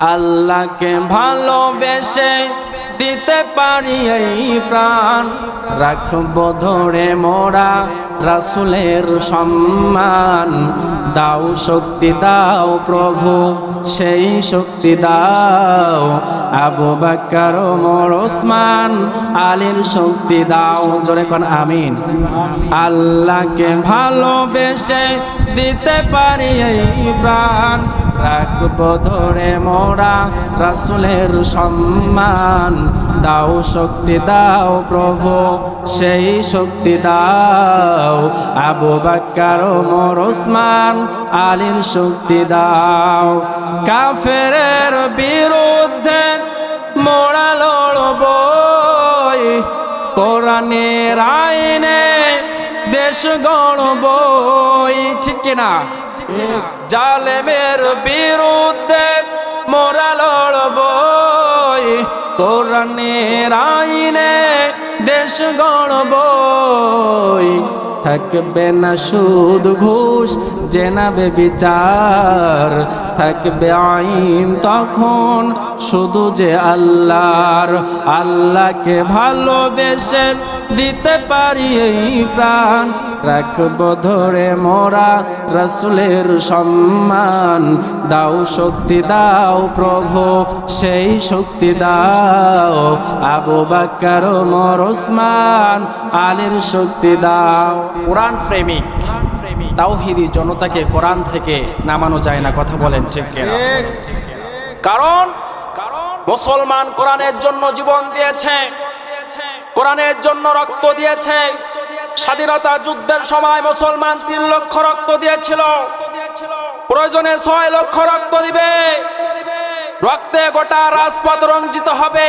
আল্লাহকে ভালোবেসে দিতে পারি এই প্রাণ। রাখব ধরে মোরা রাসুলের সম্মান। দাও শক্তি, দাও প্রভু, সেই শক্তি দাও। আবু বাক্কার মোর ওসমান, আলীর শক্তি দাও। জোরে কোন আমিন। আল্লাহকে ভালোবেসে দিতে পারি এই প্রাণ। রাখব ধরে মোরা রাসুলের সম্মান। দাও শক্তি, দাও প্রভু, সেই শক্তি দাও। আবু বাক্কার মোর ওসমান আলীর শক্তি দাও। কাফের বিরুদ্ধে মোরা লড়ব কোরআনের আইনে দেশ গণব ঠিক কিনা? জালেমের বিরুদ্ধে মোরা লড়ব কোরআনের আইনে দেশ গড়ব থাকবে না সুদ, ঘুষ, জেনাবে বিচার। থাকবে আইন তখন শুধু যে আল্লাহর। আল্লাহকে ভালোবেসে দিতে পারি এই প্রাণ। রাখব ধরে মোরা রসুলের সম্মান। দাও শক্তি, দাও প্রভু, সেই শক্তি দাও। আবু বাক্কার মোর ওসমান, আলীর শক্তি দাও। কোরআন প্রেমিক তাওহিদি জনতাকে কোরআন থেকে নামানো যায় না কথা বলেন ঠিক কারণ মুসলমান কোরআনের জন্য জীবন দিয়েছে কোরআনের জন্য রক্ত দিয়েছে। স্বাধীনতা যুদ্ধের সময় মুসলমান তিন লক্ষ রক্ত দিয়েছিল। প্রয়োজনে ছয় লক্ষ রক্ত দিবে। রক্তে গোটা রাজপথ রঞ্জিত হবে।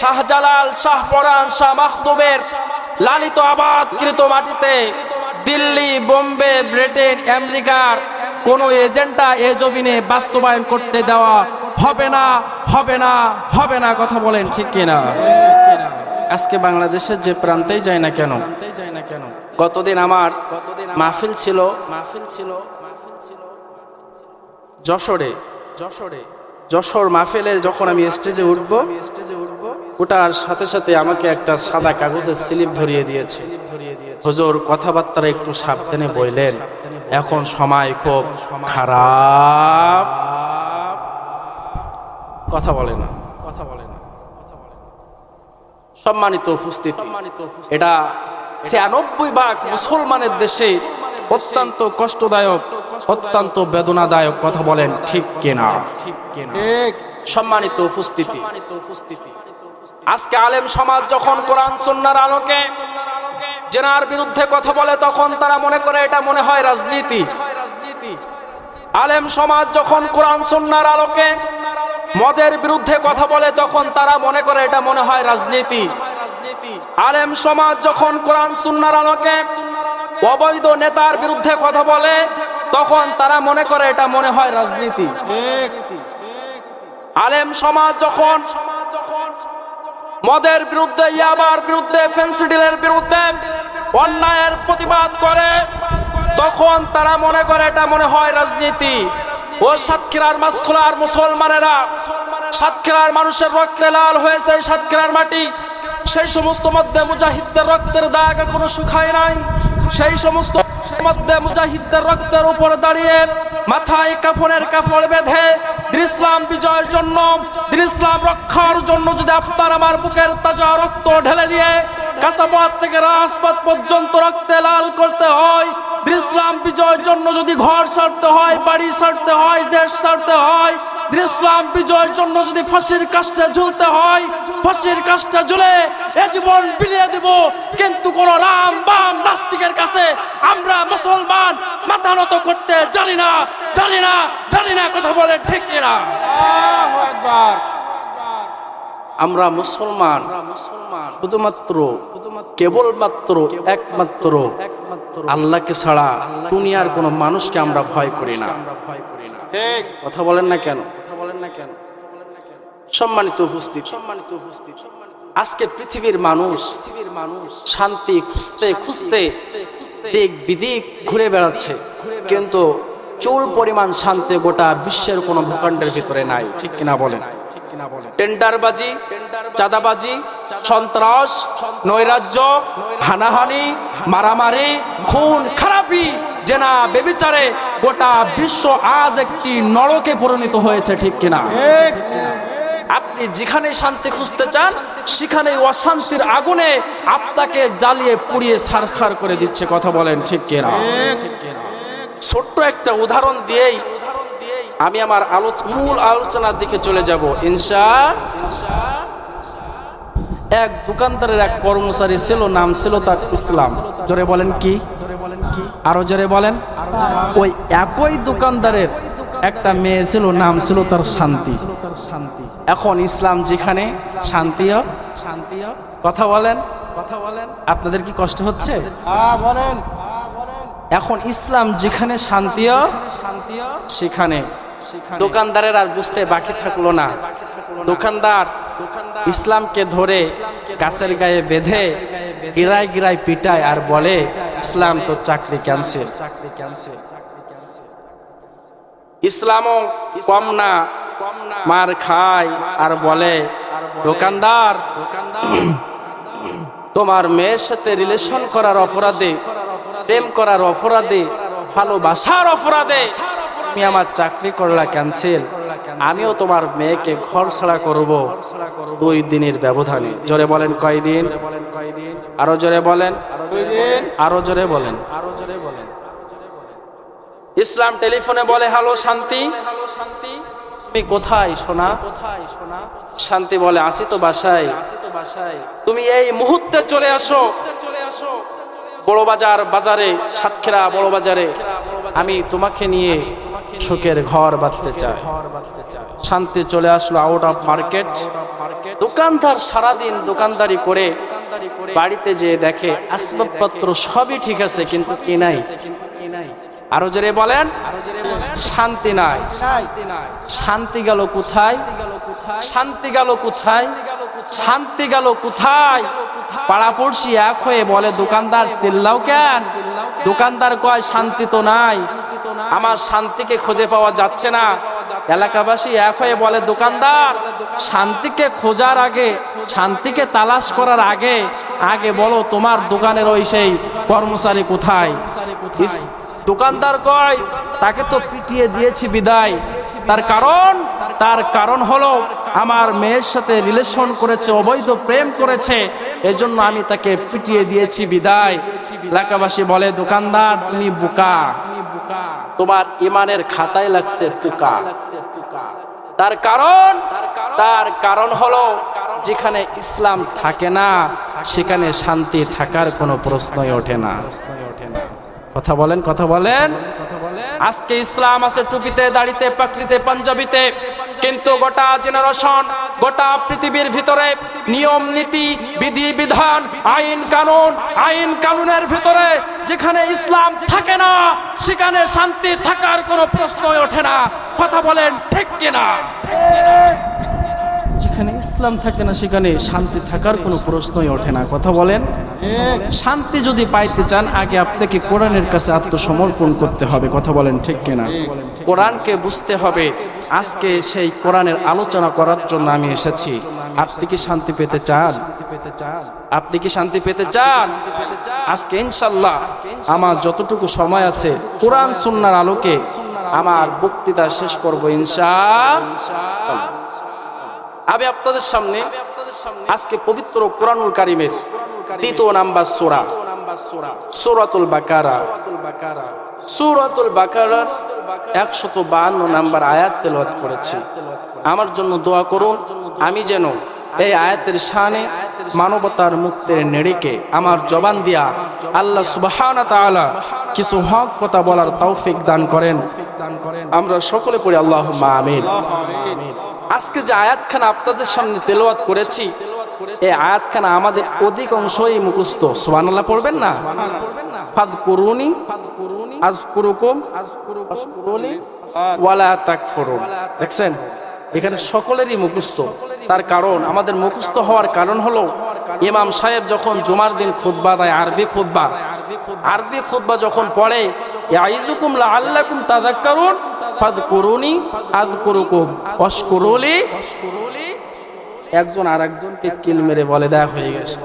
শাহজালাল শাহপরান শাহ মাহদুবের লালিত আবাদকৃত মাটিতে দিল্লি, বোম্বে, ব্রিটেন, আমেরিকার কোন এজেন্ডা এ জমিনে বাস্তবায়ন করতে দেওয়া হবে না হবে না হবে না, কথা বলেন ঠিক কিনা? আজকে বাংলাদেশের যে প্রান্তেই যায় না কেন, গতদিন আমার মাহফিল ছিল মাহফিল ছিল যশোরে যশোরে, যশোর মাহফিলে যখন আমি স্টেজে উঠবো স্টেজে উঠবো ওটার সাথে সাথে আমাকে একটা সাদা কাগজের স্লিপ ধরিয়ে দিয়েছে। হুজুর কথাবার্তা একটু সাবধানে বললেন এখন সময় খুব খারাপ। কথা বলে না কথা বলে না সম্মানিত উপস্থিতি এটা ছিয়ানব্বই ভাগ মুসলমানের দেশে অত্যন্ত কষ্টদায়ক অত্যন্ত বেদনাদায়ক কথা বলেন ঠিক কিনা? ঠিক কিনা? সম্মানিত উপস্থিতি। আজকে আলেম সমাজ যখন কোরআন সন্ন্যার আলোকে জেনার বিরুদ্ধে কথা বলে, তখন তারা মনে করে এটা মনে হয় রাজনীতি। আলেম সমাজ যখন কোরআন সন্ন্যার আলোকে মদের বিরুদ্ধে কথা বলে, তখন তারা মনে করে এটা মনে হয় রাজনীতি। আলেম সমাজ যখন কোরআন, সুন্নার আলোকে অবৈধ নেতার বিরুদ্ধে কথা বলে, তখন তারা মনে করে এটা মনে হয় রাজনীতি। আলেম সমাজ যখন মদের বিরুদ্ধে ইয়াবার বিরুদ্ধে, ফেন্সিডিলের বিরুদ্ধে অন্যায়ের প্রতিবাদ করে, তখন তারা মনে করে এটা মনে হয় রাজনীতি। ও সাতক্ষীরার মাসখোলার মুসলমানেরা, সাতক্ষীরার মানুষের রক্তে লাল হয়েছে সাতক্ষীরার মাটি। সেই সমস্ত মধ্যে মুজাহিদদের রক্তের দাগ এখনও শুকায় নাই। সেই সমস্ত মধ্যে মুজাহিদদের রক্তের উপর দাঁড়িয়ে মাথায় কাফনের কাপড় বেঁধে ইসলাম বিজয়ের জন্য ইসলাম রক্ষার জন্য যদি আপনার আমার বুকের তাজা রক্ত ঢেলে দিয়ে কাঁচাপাত থেকে রাজপথ পর্যন্ত রক্তে লাল করতে হয় ইসলাম বিজয়ের জন্য যদি ঘর ছাড়তে হয়, বাড়ি ছাড়তে হয়, দেশ ছাড়তে হয় ইসলাম বিজয়ের জন্য যদি ফাঁসির কাজটা ঝুলতে হয়, ফাঁসির কাজটা ঝুলে এ জীবন বিলিয়ে দিব। কিন্তু কোন রাম বাম নাস্তিকের কাছে আমরা মুসলমান মাথা নত করতে জানি না জানি না জানি না কথা বলে ঠিক না আমরা মুসলমান শুধুমাত্র কেবলমাত্র একমাত্র আল্লাহকে ছাড়া দুনিয়ার কোনো মানুষকে আমরা ভয় করি না। কথা বলেন না কেন কথা বলেন না কেন? সম্মানিত উপস্থিত সম্মানিত উপস্থিত আজকে পৃথিবীর মানুষ পৃথিবীর মানুষ শান্তি খুঁজতে খুঁজতে দিক বিদিক ঘুরে বেড়াচ্ছে কিন্তু চুল পরিমাণ শান্তি গোটা বিশ্বের কোনো ভূখণ্ডের ভিতরে নাই ঠিক কিনা বলেন? টেন্ডারবাজি চাঁদাবাজি সন্ত্রাস নৈরাজ্য হানাহানি মারামারি খুন খারাপি জেনা বেবিচারে গোটা বিশ্ব আজ একটি নরকে পরিণত হয়েছে ঠিক কিনা? আপনি যেখানে শান্তি খুঁজতে চান সেখানে অশান্তির আগুনে আপনাকে জ্বালিয়ে পুড়িয়ে সারখার করে দিচ্ছে কথা বলেন ঠিক কিনা? ছোট্ট একটা উদাহরণ দিয়েই আমি আমার আলোচ মূল আলোচনার দিকে চলে যাব। ইনশা এক দোকানদারের এক কর্মচারী ছিল নাম ছিল তার ইসলাম। জোরে বলেন কি? আরও জোরে বলেন। ওই একই দোকানদারের একটা মেয়ে ছিল নাম ছিল তার শান্তি। এখন ইসলাম যেখানে শান্তিও শান্তিও। কথা বলেন কথা বলেন। আপনাদের কি কষ্ট হচ্ছে? হ্যাঁ বলেন। এখন ইসলাম যেখানে শান্তিও শান্তিও সেখানে দোকানদারের আর বুঝতে বাকি থাকল না। দোকানদার ইসলামকে ধরে গাছের গায়ে বেঁধে গিরায় গিরায় পিটায় আর বলে ইসলাম তো চাকরি ক্যান্সেল চাকরি ক্যান্সেল ইসলামও কম না মার খায় আর বলে দোকানদার তোমার মেয়ের সাথে রিলেশন করার অপরাধে প্রেম করার অপরাধে ভালোবাসার অপরাধে তুমি আমার চাকরি করলা ক্যান্সেল আমিও তোমার মেয়েকে ঘর ছাড়া করব। দুই দিনের ব্যবধানে। জোরে বলেন কয়দিন? আরও জোরে বলেন। আরও জোরে বলেন। আরও জোরে বলেন ইসলাম টেলিফোনে বলে, হ্যালো, শান্তি। হ্যালো শান্তি তুমি কোথায়, সোনা? কোথায় সোনা শান্তি বলে আসি তো বাসায়। আসি তো বাসায় তুমি এই মুহূর্তে চলে আসো। চলে আসো বড় বাজার বাজারে সাতক্ষীরা বড় বাজারে আমি তোমাকে নিয়ে সুখের ঘর বাঁধতে চায়। শান্তি চলে আসলো আউট অফ মার্কেট দোকানদার সারাদিন দোকানদারি করে বাড়িতে যেয়ে দেখে, আসবাবপত্র সবই ঠিক আছে, কিন্তু কি নাই? আরও জোরে বলেন। শান্তি নাই। শান্তি গেল কোথায়? শান্তি গেল কোথায়? শান্তি গেল কোথায়? পাড়াপড়শি এক হয়ে বলে, দোকানদার চিল্লাও কেন? দোকানদার কয়, শান্তি তো নাই। আমার শান্তিকে খুঁজে পাওয়া যাচ্ছে না। এলাকাবাসী এক হয়ে বলে, দোকানদার, শান্তিকে খোঁজার আগে, শান্তিকে তালাশ করার আগে আগে বলো তোমার দোকানের ওই সেই কর্মচারী কোথায়? দোকানদার কয়, তাকে তো পিটিয়ে দিয়েছি বিদায়। তার কারণ তার কারণ হলো আমার মেয়ের সাথে রিলেশন করেছে, অবৈধ প্রেম করেছে। এজন্য আমি তাকে পিটিয়ে দিয়েছি বিদায়। এলাকাবাসী বলে, দোকানদার, তুমি বোকা। তোমার ইমানের খাতায় লাগছে পোকা তার কারণ তার কারণ হলো যেখানে ইসলাম থাকে না, সেখানে শান্তি থাকার কোনো প্রশ্নই ওঠে না। কথা বলেন কথা বলেন। আজকে ইসলাম আছে টুপিতে, দাড়িতে, পাকড়িতে, পাঞ্জাবিতে। কিন্তু গোটা জেনারেশন গোটা পৃথিবীর ভিতরে নিয়ম, নীতি, বিধি, বিধান, আইন, কানুন, আইন, কানুনের ভিতরে যেখানে ইসলাম থাকে না, সেখানে শান্তি থাকার কোনো প্রশ্নই ওঠে না। কথা বলেন ঠিক কিনা? যেখানে ইসলাম থাকে না, সেখানে শান্তি থাকার কোনো প্রশ্নই ওঠে না। কথা বলেন? শান্তি যদি পাইতে চান, আগে আপনাকে কোরআনের কাছে আত্মসমর্পণ করতে হবে। কথা বলেন ঠিক কিনা? কোরআনকে বুঝতে হবে, আজকে সেই কোরআনের আলোচনা করার জন্য আমি এসেছি। আপনি কি শান্তি পেতে চান? আপনি কি শান্তি পেতে চান? আজকে ইনশাল্লাহ আমার যতটুকু সময় আছে, কোরআন, সুন্নার আলোকে আমার বক্তৃতা শেষ করব ইনশা আমি আপনাদের সামনে আজকে পবিত্র কোরআনুল কারিমের দ্বিতীয় নাম্বার সোরা, সোরাতুল বাকারা। সুরাতুল বাকারার একশত বাহান্ন নাম্বার আয়াত তেলাওয়াত করেছি। আমার জন্য দোয়া করুন, আমি যেন এই আয়াতের শানে মানবতার মুক্তের নেড়িকে, আমার জবান দিয়া আল্লাহ সুবহানা তাআলা কিছু হক কথা বলার তৌফিক দান করেন। আমরা সকলে পড়ি আল্লাহ মা আমিন। আজকে যে আয়াতখানা আপনাদের সামনে তেলাওয়াত করেছি এই আয়াতখানা আমাদের অধিকাংশই মুখস্থ। সুবহানাল্লাহ পড়বেন না? ফাদ করুনি আজ কুরুকুম ওয়ালা তাকফুরুন। দেখছেন? এখানে সকলেরই মুখস্থ। তার কারণ, আমাদের মুখস্থ হওয়ার কারণ হলো, ইমাম সাহেব যখন জুমার দিন খুতবা দেয়, আরবি খুতবা আরবি খুতবা যখন পড়ে ইয়াইজুকুম ফাযকুরুনি আযকুরুকুম ওয়াশকুরুলি একজন আরেকজনকে কিল মেরে বলে দেয়া হয়ে গেছে।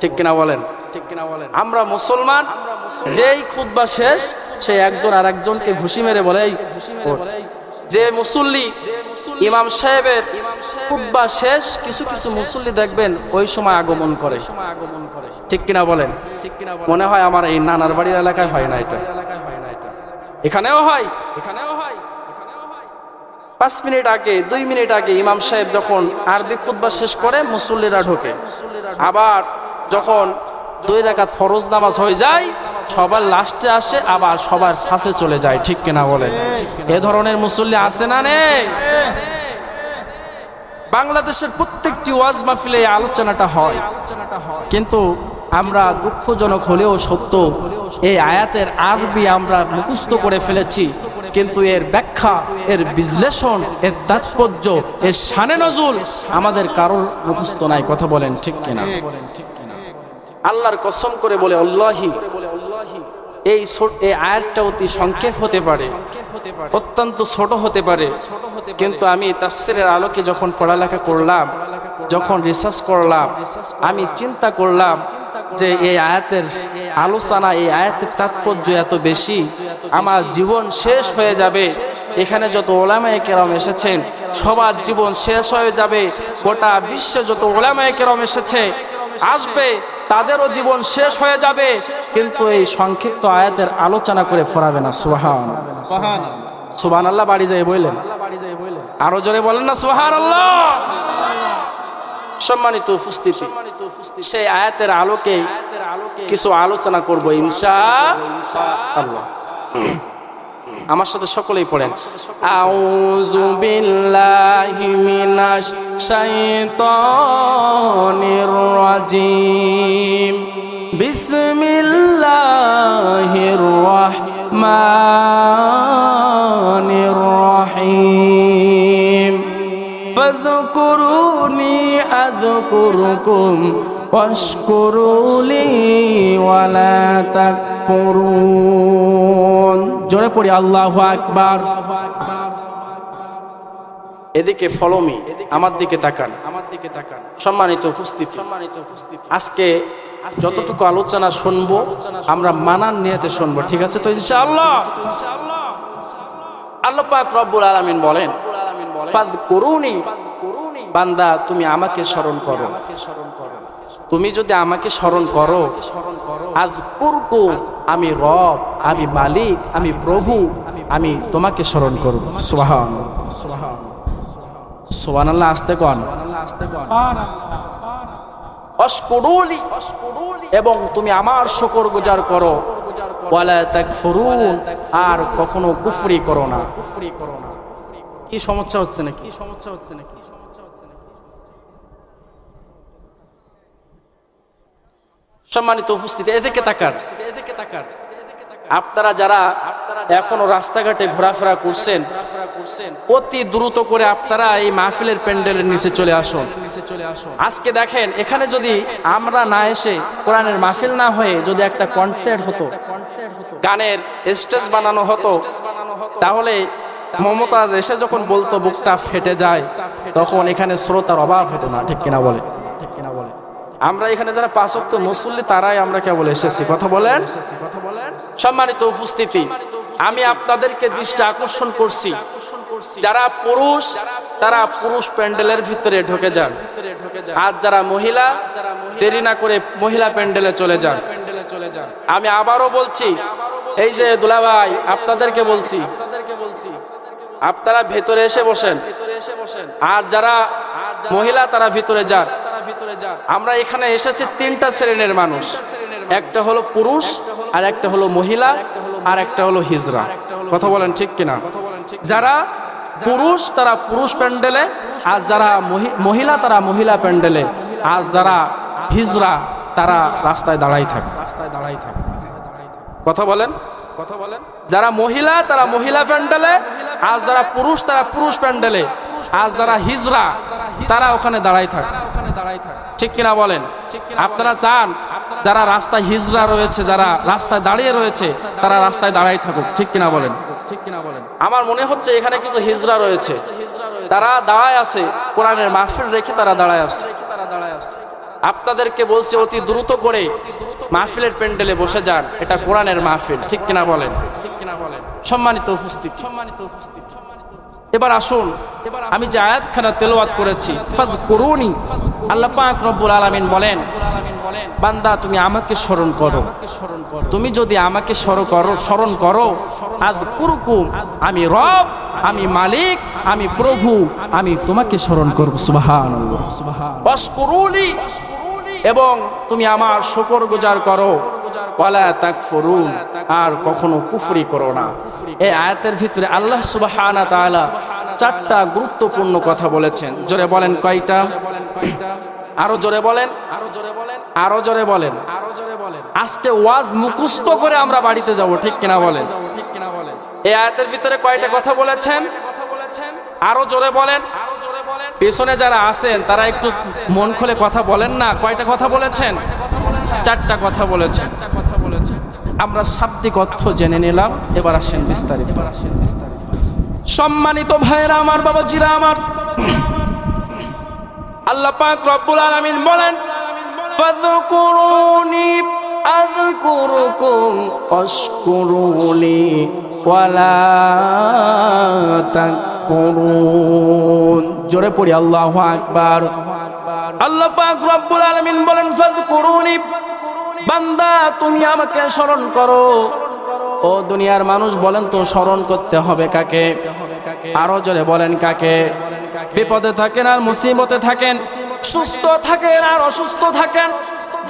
ঠিক কিনা বলেন ঠিক কিনা বলেন? আমরা মুসলমান, যেই খুতবা শেষ, সে একজন আরেকজনকে ঘুষি মেরে বলে যে মুসল্লি, ইমাম সাহেবের খুতবা শেষ, কিছু কিছু মুসল্লি দেখবেন ওই সময় আগমন করে। ঠিক কিনা বলেন? ঠিক কিনা মনে হয় আমার এই নানার বাড়ির এলাকায় হয় না এটা। এখানেও হয়। এখানেও পাঁচ মিনিট আগে, দুই মিনিট আগে ইমাম সাহেব যখন আরবি খুতবা শেষ করে, মুসল্লিরা ঢোকে। আবার যখন দুই রাকাত ফরজ নামাজ হয়ে যায়, সবার লাস্টে আসে, আবার সবার ফাঁসে চলে যায়, ঠিক কিনা বলে? এ ধরনের মুসল্লি আছে না নেই? বাংলাদেশের প্রত্যেকটি ওয়াজ মাহফিলে আলোচনাটা হয়। কিন্তু আমরা দুঃখজনক হলেও সত্য, এই আয়াতের আরবি আমরা মুখস্থ করে ফেলেছি, কিন্তু এর ব্যাখ্যা এর বিশ্লেষণ, এর তাৎপর্য, এর সানে নজুল আমাদের কারোর মুখস্থ নাই, কথা বলেন ঠিক কিনা? আল্লাহর কসম করে বলে, আল্লাহি, এই এই আয়াতটা অতি সংক্ষেপ হতে পারে, অত্যন্ত ছোট হতে পারে, কিন্তু আমি তাফসিরের আলোকে যখন পড়ালেখা করলাম, যখন রিসার্চ করলাম, আমি চিন্তা করলাম যে এই আয়াতের আলোচনা, এই আয়াতের তাৎপর্য এত বেশি, আমার জীবন শেষ হয়ে যাবে এখানে যত ওলামায় কেরাম এসেছেন সবার জীবন শেষ হয়ে যাবে, গোটা বিশ্বে যত ওলামায়ে কেরাম এসেছে, আসবে, তাদেরও জীবন শেষ হয়ে যাবে, কিন্তু এই সংক্ষিপ্ত আয়াতের আলোচনা করে ফোরাবে না সুহান সুবান আল্লাহ বাড়ি যায় বললেন। আরও জোরে বলেন না সুহান আল্লাহ সম্মানিত উপস্থিতি, সেই আয়াতের আলোকে কিছু আলোচনা করব, ইনশা আল্লাহ। আমার সাথে সকলেই পড়েন আউযু বিল্লাহি মিনাশ শাইতানির রাজিম বিসমিল্লাহির রহমানির রহিম فاذكروني أذكركم واشكروا لي ولا تكفرون জোরে পড়ি, আল্লাহ আকবার। এদিকে ফলো মি আমার দিকে তাকান। আমার দিকে তাকান সম্মানিত উপস্থিতি। সম্মানিত উপস্থিতি আজকে যতটুকু আলোচনা শুনব, আমরা মানান নিয়েতে শুনব, ঠিক আছে তো ইনশাআল্লাহ? আল্লাহ পাক রব্বুল আলামিন বলেন, ফাযকুরুনি, বান্দা, তুমি আমাকে স্মরণ করো। তুমি যদি আমাকে স্মরণ করো আজ কুরকু আমি রব, আমি মালিক, আমি প্রভু, আমি তোমাকে স্মরণ করব। সুবহান সুবহান আল্লাহ আসতে কন। এবং তুমি আমার শকর গুজার করো। আর কখনো কুফরি করো না। কুফরি করো না কি সমস্যা হচ্ছে নাকি? সমস্যা হচ্ছে নাকি সমস্যা হচ্ছে নাকি সম্মানিত উপস্থিতি, এদিকে তাকান। এদিকে তাকান আপনারা যারা এখনও রাস্তাঘাটে ঘোরাফেরা করছেন, অতি দ্রুত করে আপনারা এই মাহফিলের প্যান্ডেলের নিচে চলে আসুন। আজকে দেখেন, এখানে যদি আমরা না এসে কোরআনের মাহফিল না হয়ে যদি একটা কনসার্ট হতো, গানের স্টেজ বানানো হতো, তাহলে মমতাজ এসে যখন বলতো, বুকটা ফেটে যায়, তখন এখানে শ্রোতার অভাব হতো না, ঠিক কিনা বলে? আমরা এখানে যারা পাঁচক্ত মুসল্লি, তারাই আমরা কেবল এসেছি। কথা বলেন? সম্মানিত উপস্থিতি, আমি আপনাদেরকে দৃষ্টি আকর্ষণ করছি। যারা পুরুষ, তারা পুরুষ প্যান্ডেলের ভিতরে ঢুকে যান। আর যারা মহিলা, দেরি না করে মহিলা প্যান্ডেলে চলে যান। আমি আবারও বলছি, এই যে দুলাভাই, আপনাদেরকে বলছি, আপনারা ভেতরে এসে বসেন। আর যারা মহিলা, তারা ভিতরে যান। আমরা এখানে এসেছি তিনটা শ্রেণির মানুষ। একটা হলো পুরুষ আর একটা হলো মহিলা আর একটা হলো হিজরা। কথা বলেন ঠিক কিনা? যারা পুরুষ তারা পুরুষ প্যান্ডেলে আর যারা মহিলা তারা মহিলা প্যান্ডেলে আর যারা হিজরা তারা রাস্তায় দাঁড়াই থাকে। রাস্তায় দাঁড়াই থাকে। কথা বলেন? কথা বলেন। যারা মহিলা তারা মহিলা প্যান্ডেলে আর যারা পুরুষ তারা পুরুষ প্যান্ডেলে আর যারা হিজরা তারা ওখানে দাঁড়াই থাকে। ঠিক কিনা বলেন? আপনারা চান যারা রাস্তায় হিজরা রয়েছে যারা রাস্তায় দাঁড়িয়ে রয়েছে তারা রাস্তায় দাঁড়াই থাকুক। ঠিক কিনা বলেন? ঠিক কিনা বলেন? আমার মনে হচ্ছে এখানে কিছু হিজরা রয়েছে। তারা দাঁড়ায় আছে কোরআনের মাহফিল রেখে তারা দাঁড়ায় আছে। আপনাদেরকে বলছে অতি দ্রুত করে মাহফিলের প্যান্ডেলে বসে যান। এটা কোরআনের মাহফিল। ঠিক কিনা বলেন? ঠিক কিনা বলেন? সম্মানিত উপস্থিত। সম্মানিত উপস্থিত। এবার আসুন, আমি যে আয়াতখানা তেলাওয়াত করেছি ফাদ করুনি আল্লাহ পাক রব্বুল আলামিন বলেন, বান্দা, তুমি আমাকে স্মরণ করো। তুমি যদি আমাকে স্মরণ করো স্মরণ করো কুরকুম আমি রব, আমি মালিক, আমি প্রভু, আমি তোমাকে স্মরণ করব বাসকুরুনি এবং তুমি আমার শুকর গুজার করো। ওয়ালা তাকফুরুন, আর কখনো কুফরি করো না। এই আয়াতের ভিতরে আল্লাহ তাআলা চারটা গুরুত্বপূর্ণ কথা বলেছেন। জোরে বলেন কয়টা? আরও জোরে বলেন। আরও জোরে বলেন। আরও জোরে বলেন আরও জোরে বলেন আজকে ওয়াজ মুখস্থ করে আমরা বাড়িতে যাব, ঠিক কিনা বলেন? ঠিক কিনা বলেন এই আয়াতের ভিতরে কয়টা কথা বলেছেন? আরও জোরে বলেন আরও জোরে বলেন। পেছনে যারা আছেন, তারা একটু মন খুলে কথা বলেন না। কয়টা কথা বলেছেন? চারটা কথা বলেছেন। আমরা শাব্দিক অর্থ জেনে নিলাম, এবার আসেন বিস্তারিত। সম্মানিত ভাইয়েরা, আমার বাবাজিরা, আমার আল্লাহ পাক রব্বুল আলামিন বলেন, ফাযকুরুনি, আযকুরুকুম, ওয়াশকুরুনি, ওয়ালা তাকফুরুন। জোরে পড়ি, আল্লাহু আকবার। আল্লাহ পাক রব্বুল আলামিন বলেন, ফাযকুরুনি বান্দা, তুমি আমাকে স্মরণ করো। ও দুনিয়ার মানুষ বলেন তো স্মরণ করতে হবে কাকে? আরও জোরে বলেন কাকে? বিপদে থাকেন আর মুসিবতে থাকেন। সুস্থ থাকেন আর অসুস্থ থাকেন।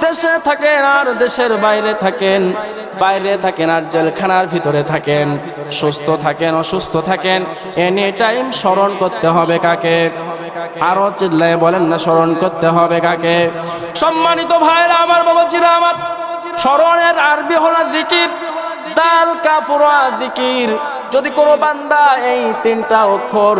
দেশে থাকেন আর দেশের বাইরে থাকেন। বাইরে থাকেন আর জেলখানার ভিতরে থাকেন। সুস্থ থাকেন, অসুস্থ থাকেন। এনি টাইম স্মরণ করতে হবে কাকে? আরও চিল্লায় বলেন না, স্মরণ করতে হবে কাকে? সম্মানিত ভাইরা আমার, বাবাজিরা আমার, স্মরণের আরবি হলো জিকির। দাল কাফুরা জিকির। যদি কোনো বান্দা এই তিনটা অক্ষর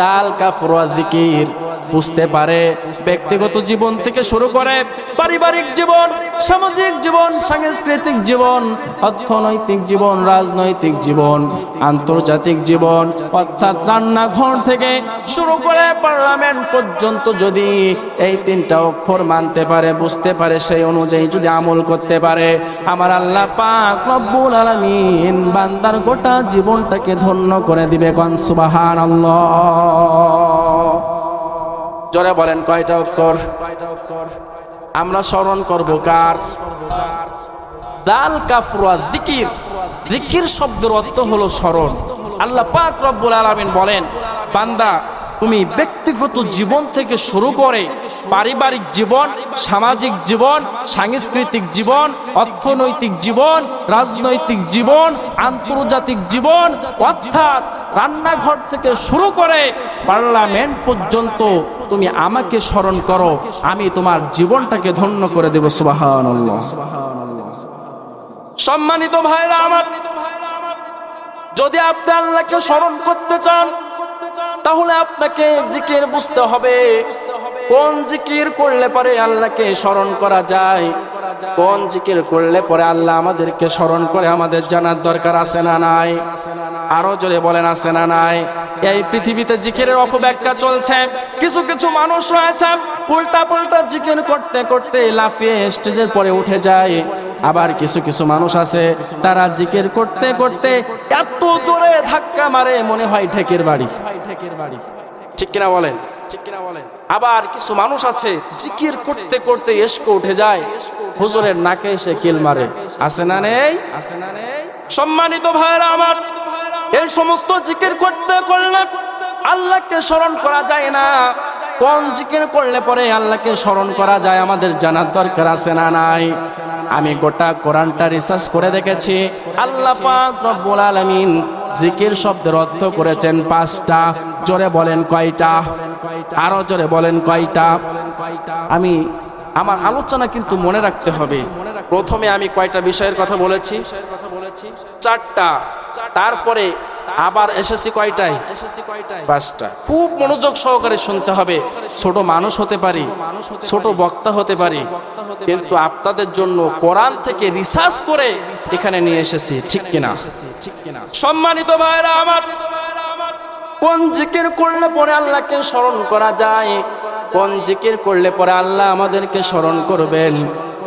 দাল কাফুরা জিকির। বুঝতে পারে, ব্যক্তিগত জীবন থেকে শুরু করে পারিবারিক জীবন, সামাজিক জীবন, সাংস্কৃতিক জীবন, অর্থনৈতিক জীবন, রাজনৈতিক জীবন, আন্তর্জাতিক জীবন, অর্থাৎ রান্নাঘর থেকে শুরু করে পার্লামেন্ট পর্যন্ত যদি এই তিনটা অক্ষর মানতে পারে, বুঝতে পারে, সেই অনুযায়ী যদি আমল করতে পারে, আমার আল্লাহ পাক রব্বুল আলামিন বান্দার গোটা জীবনটাকে ধন্য করে দিবে। কন সুবহানাল্লাহ। জোরে বলেন, কয়টা অক্ষর? আমরা স্মরণ করব কার? দাল কাফরুয়া জিকির। জিকির শব্দের অর্থ হলো স্মরণ। আল্লাহ পাক রব্বুল আলামিন বলেন, বান্দা তুমি ব্যক্তিগত জীবন থেকে শুরু করে পারিবারিক জীবন, সামাজিক জীবন, সাংস্কৃতিক জীবন, অর্থনৈতিক জীবন, রাজনৈতিক জীবন, আন্তর্জাতিক জীবন, অর্থাৎ রান্নাঘর থেকে শুরু করে পার্লামেন্ট পর্যন্ত তুমি আমাকে স্মরণ করো, আমি তোমার জীবনটাকে ধন্য করে দেব, সুবহানাল্লাহ। সম্মানিত ভাইরা আমার, যদি আপনি আল্লাহকে স্মরণ করতে চান তাহলে আপনাকে জিকির বুঝতে হবে। কোন জিকির করলে পরে আল্লাহকে স্মরণ করা যায়? কোন জিকির করলে পরে আল্লাহ আমাদেরকে স্মরণ করে আমাদের জানার দরকার আছে না নাই? আরও জোরে বলেন, আছে না নাই? এই পৃথিবীতে জিকিরের অপব্যাখ্যা চলছে। কিছু কিছু মানুষ রয়েছে উল্টা পাল্টা জিকির করতে করতে লাফিয়ে স্টেজের পরে উঠে যায়। আবার কিছু কিছু মানুষ আছে, তারা জিকির করতে করতে এত জোরে ধাক্কা মারে, মনে হয় ঠেকের বাড়ি। ঠেকের বাড়ি ঠিক কিনা বলেন? ঠিক কিনা বলেন আবার কিছু মানুষ আছে, জিকির করতে করতে এসকো উঠে যায়, হুজুরের নাকে এসে কিল মারে। আছে না নেই? আছে না নেই সম্মানিত ভাইরা আমার, এই সমস্ত জিকির করতে করলে আল্লাহকে স্মরণ করা যায় না। কোন জিকির করলে পরে আল্লাহকে স্মরণ করা যায়, আমাদের জানার দরকার আছে না নাই? আমি গোটা কোরআনটা রিসার্চ করে দেখেছি। আল্লাহ পাক রব্বুল আলামিন জিকির শব্দের অর্থ করেছেন পাঁচটা। জোরে বলেন কয়টা? আরও জোরে বলেন কয়টা? আমি, আমার আলোচনা কিন্তু মনে রাখতে হবে। প্রথমে আমি কয়টা বিষয়ের কথা বলেছি? চারটা। তারপরে আবার এসেছি কয়টায়? এসেছি কয়টায় পাঁচটা। খুব মনোযোগ সহকারে শুনতে হবে। ছোট মানুষ হতে পারি, ছোট বক্তা হতে পারি। কিন্তু আপনাদের জন্য কোরআন থেকে রিসার্চ করে এখানে নিয়ে এসেছি, ঠিক কিনা? সম্মানিত ভাইরা আমার, কোন জিকির করলে পরে আল্লাহকে স্মরণ করা যায়? কোন জিকির করলে পরে আল্লাহ আমাদেরকে স্মরণ করবেন?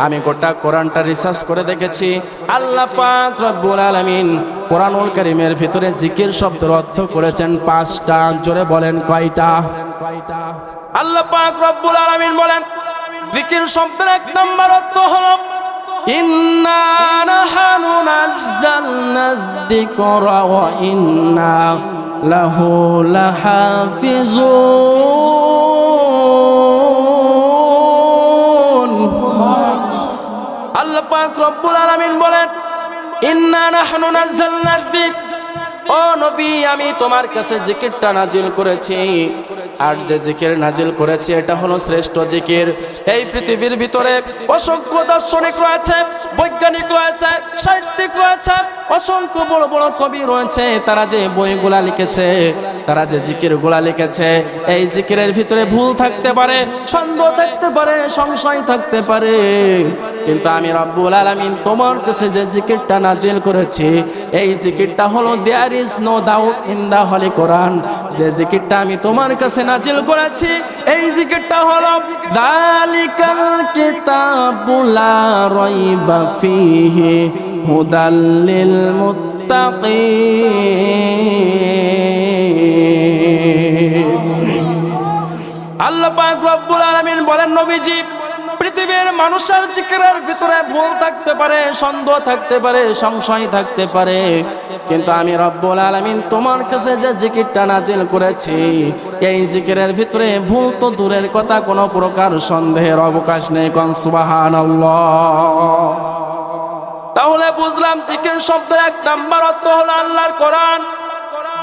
আমি গোটা কোরআনটা রিসার্চ করে দেখেছি। আল্লাহ পাক রব্বুল আলামিন কোরআনুল কারীমের ভিতরে জিকির শব্দের অর্থ করেছেন পাঁচটা, জোরে বলেন কয়টা? কয়টা আল্লাহ পাক রব্বুল আলামিন বলেন, জিকির শব্দের এক নম্বর অর্থ হলো, ইন্না নাহানু নাযালনা যিকরা ওয়া ইন্না লাহু লাহাফিজুন। আল্লাহ পাক রব্বুল আলামিন বলেন, ইন্না নাহনু নাযালনা যিকর। ও নবী, আমি তোমার কাছে জিকিরটা নাজিল করেছি। আর যে জিকির নাজিল করেছি, এটা হলো শ্রেষ্ঠ জিকির এই পৃথিবীর ভিতরে অসংখ্য দার্শনিক রয়েছে, বৈজ্ঞানিক রয়েছে, সাহিত্যিক রয়েছে, অসংখ্য বড় বড় কবি রয়েছে। তারা যে বইগুলা লিখেছে, তারা যে জিকিরগুলা লিখেছে, এই জিকিরের ভিতরে ভুল থাকতে পারে, সন্দেহ থাকতে পারে, সংশয় থাকতে পারে। কিন্তু আমি রব্বুল আলামিন তোমার কাছে যে জিকিরটা নাজিল করেছি, এই জিকিরটা হলো there is no doubt in the holy Quran যে জিকিরটা আমি তোমার কাছে নাজিল করেছি, এই জিকিরটা হলো, দালিকাল কিতাবুলা রাইবা ফিহি হুদাল্লিল মুত্তাকিন. আল্লাহ পাক রব্বুল আলামিন বলেন, নবীজি পৃথিবীর মানুষের জিকিরের ভিতরে ভুল থাকতে পারে, সন্দেহ থাকতে পারে, সংশয় থাকতে পারে। কিন্তু আমি রব্বুল আলামিন তোমার কাছে যে জিকিরটা নাজিল করেছি, এই জিকিরের ভিতরে ভুল তো দূরের কথা, কোনো প্রকার সন্দেহের অবকাশ নেই, কোন সুবহানাল্লাহ। তাহলে বুঝলাম জিকির শব্দ এক নাম্বার অর্থ হলো আল্লাহর কোরআন।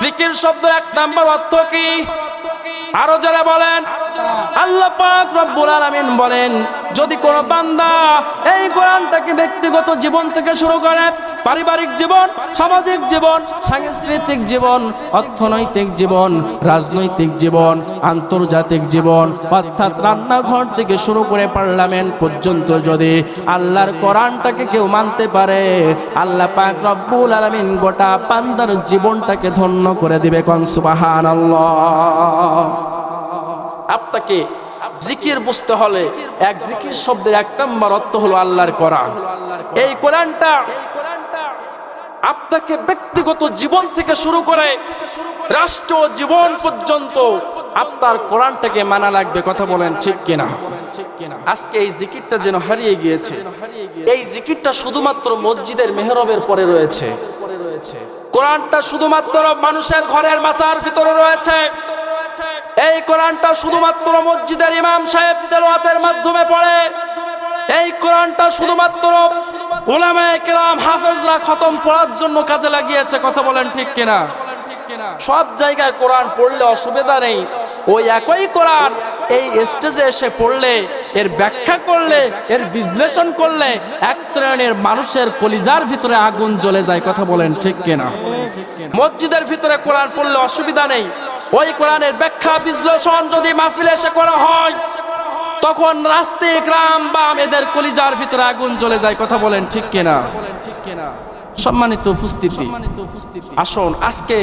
জিকির শব্দ এক নাম্বার অর্থ কি? আরও যারা বলেন। আল্লাহ পাক রব্বুল আলামিন বলেন যদি কোন বান্দা এই কোরআনটাকে ব্যক্তিগত জীবন থেকে শুরু করে পারিবারিক জীবন, সামাজিক জীবন, সাংস্কৃতিক জীবন, অর্থনৈতিক জীবন, রাজনৈতিক জীবন, আন্তর্জাতিক জীবন, অর্থাৎ রান্নাঘর থেকে শুরু করে পার্লামেন্ট পর্যন্ত যদি আল্লাহর কোরআনটাকে কেউ মানতে পারে, আল্লাহ পাক রব্বুল আলামিন গোটা পান্দার জীবনটাকে ধন্য করে দিবে কন সুবহানাল্লাহ। আপনাকে জিকির বুঝতে হলে এক জিকির শব্দের এক নম্বর অর্থ হলো আল্লাহর কোরআন। এই কোরআনটা আপনাকে ব্যক্তিগত জীবন থেকে শুরু করে রাষ্ট্র জীবন পর্যন্ত আপনার কোরআনটাকে মানা লাগবে, কথা বলেন ঠিক কিনা? আজকে এই জিকিরটা যেন হারিয়ে গিয়েছে। এই জিকিরটা শুধুমাত্র মসজিদের মেহরবের পরে রয়েছে। কোরআনটা শুধুমাত্র মানুষের ঘরের মাসার ভিতরে রয়েছে। এই কোরআনটা শুধুমাত্র মসজিদের ইমাম সাহেব তেলাওয়াতের মাধ্যমে পড়ে। এই কোরআনটা শুধুমাত্র উলামায়ে কেরাম হাফেজরা খতম পড়ার জন্য কাজে লাগিয়েছে, কথা বলেন ঠিক কিনা? সব জায়গায় কোরআন পড়লে অসুবিধা নেই। ওই একই কোরআন এই স্টেজে এসে পড়লে, এর ব্যাখ্যা করলে, এর বিশ্লেষণ করলে এক শ্রেণির মানুষের কলিজার ভিতরে আগুন জ্বলে যায়, কথা বলেন ঠিক কিনা? মসজিদের ভিতরে কোরআন পড়লে অসুবিধা নেই। ওই কোরআনের ব্যাখ্যা, বিশ্লেষণ যদি মাহফিলে এসে করা হয়, তখন রাস্তে গ্রাম বাম এদের কলিজার ভিতরে আগুন জ্বলে যায়। কথা বলেন ঠিক কিনা? সম্মানিত উপস্থিতি, আসুন, আজকে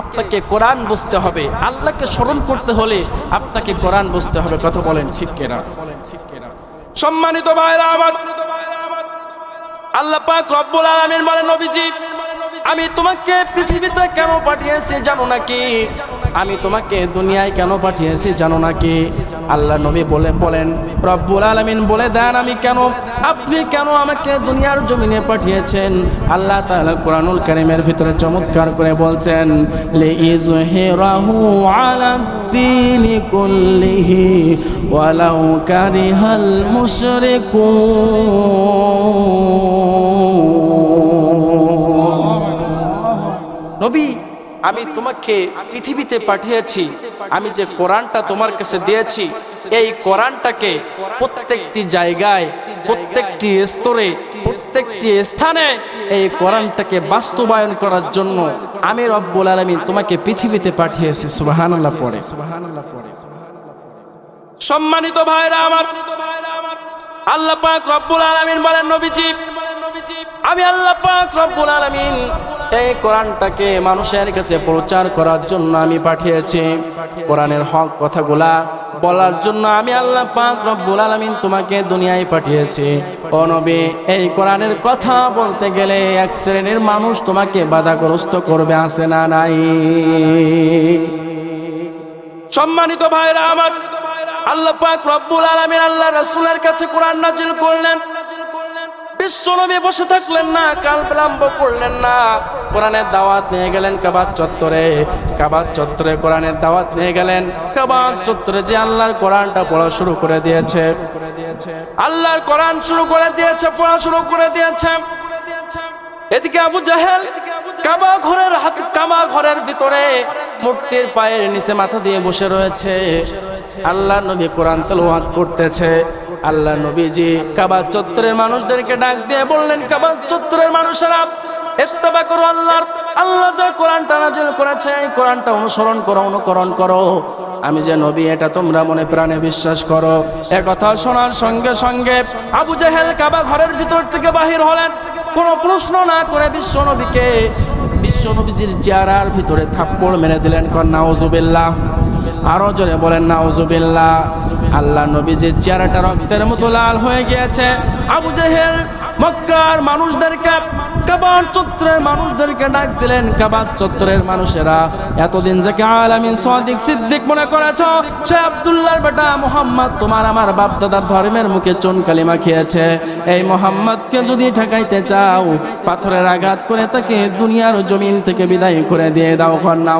আপনাকে কোরআন বুঝতে হবে। আল্লাহকে স্মরণ করতে হলে আপনাকে কোরআন বুঝতে হবে। কথা বলেন ঠিক কিনা? সম্মানিত ভাইরা, আমার আল্লাহ পাক রব্বুল আলামিন বলেন, নবীজি আমি তোমাকে পৃথিবীতে কেন পাঠিয়েছি জানো নাকি আমি তোমাকে দুনিয়ায় কেন পাঠিয়েছি জানো নাকি আল্লাহ নবী বলে বলেন রব্বুল আলামিন বলে দেন আমি কেন আপনি কেন আমাকে দুনিয়ার জমিনে পাঠিয়েছেন আল্লাহ তাআলা কোরআনুল কারীমের ভিতরে চমৎকার করে বলছেন লিইজহিরাহু আলা الدين كله ولو كره المشركون নবী, আমি তোমাকে পৃথিবীতে পাঠিয়েছি, আমি যে কোরআনটা তোমার কাছে দিয়েছি, এই কোরআনটাকে প্রত্যেকটি জায়গায়, প্রত্যেকটি স্তরে, প্রত্যেকটি স্থানে এই কোরআনটাকে বাস্তবায়ন করার জন্য আমি রব্বুল আলমিন তোমাকে পৃথিবীতে পাঠিয়েছি সুবাহান্লাহ পরে সম্মানিত ভাইরা আমার, আল্লাহ পাক রব্বুল আলামিন বলেন, নবীজি, আমি আল্লাহ পাক রব্বুল আলামিন এই কোরআনটাকে মানুষের কাছে প্রচার করার জন্য আমি পাঠিয়েছি। কোরআনের হক কথাগুলা বলার জন্য আমি আল্লাহ পাক রব্বুল আলামিন তোমাকে দুনিয়ায় পাঠিয়েছি। ও নবী, এই কোরআনের কথা বলতে গেলে এক শ্রেণির মানুষ তোমাকে বাধাগ্রস্ত করবে আসে না নাই? সম্মানিত ভাইরা আমার, আল্লাহ পাক রব্বুল আলামিন আল্লাহ রাসূলের কাছে কোরআন নাজিল করলেন। বিশ্বনবী বসে থাকলেন না, কাল বিলম্ব করলেন না। কোরআনের দাওয়াত নিয়ে গেলেন কাবাত চত্বরে। কাবাত চত্বরে কোরআনের দাওয়াত নিয়ে গেলেন। কাবাত চত্বরে যে আল্লাহর কোরআনটা পড়া শুরু করে দিয়েছে। আল্লাহর কোরআন শুরু করে দিয়েছে, পড়া শুরু করে দিয়েছে। এদিকে আবু জাহেল কাবা ঘরের হাত, কাবা ঘরের ভিতরে মূর্তির পায়ের নিচে মাথা দিয়ে বসে রয়েছে। আল্লাহ নবী কোরআন তেলাওয়াত করতেছে। আল্লাহ নবীজি কাবা চত্বরের মানুষদেরকে ডাক দিয়ে বললেন, কাবা চত্বরের মানুষেরা ইত্তেবা করো আল্লাহর, আল্লাহ যে কোরআনটা নাজিল করেছে, এই কোরআনটা অনুসরণ করো, অনুকরণ করো। আমি যে নবী, এটা তোমরা মনে প্রাণে বিশ্বাস করো। এ কথা শোনার সঙ্গে সঙ্গে আবু জাহেল কাবা ঘরের ভিতর থেকে বাহির হলেন। কোনো প্রশ্ন না করে বিশ্ব নবীকে, বিশ্ব নবীজির চেহারার ভিতরে থাপ্পড় মেরে দিলেন। কন্যা ওজুবিল্লাহ আরও জোরে বলেন না ওজুবিল্লাহ আল্লাহ নবীজির চেহারাটা রক্তের মতো লাল হয়ে গিয়েছে। আবু জাহেল মক্কার মানুষদেরকে, কাবার চত্বরের মানুষদেরকে ডাক দিলেন, কাবার চত্বরের মানুষেরা, এতদিন যাকে আলামিন সাদিক সিদ্দিক মনে করেছ? সে আব্দুল্লাহর বেটা মোহাম্মদ, তোমার আমার বাপ দাদার ধর্মের মুখে চুন কালিমা খেয়েছে। এই মোহাম্মদকে যদি ঠেকাইতে চাও, পাথরের আঘাত করে তাকে দুনিয়ার জমিন থেকে বিদায় করে দিয়ে দাও কন্যা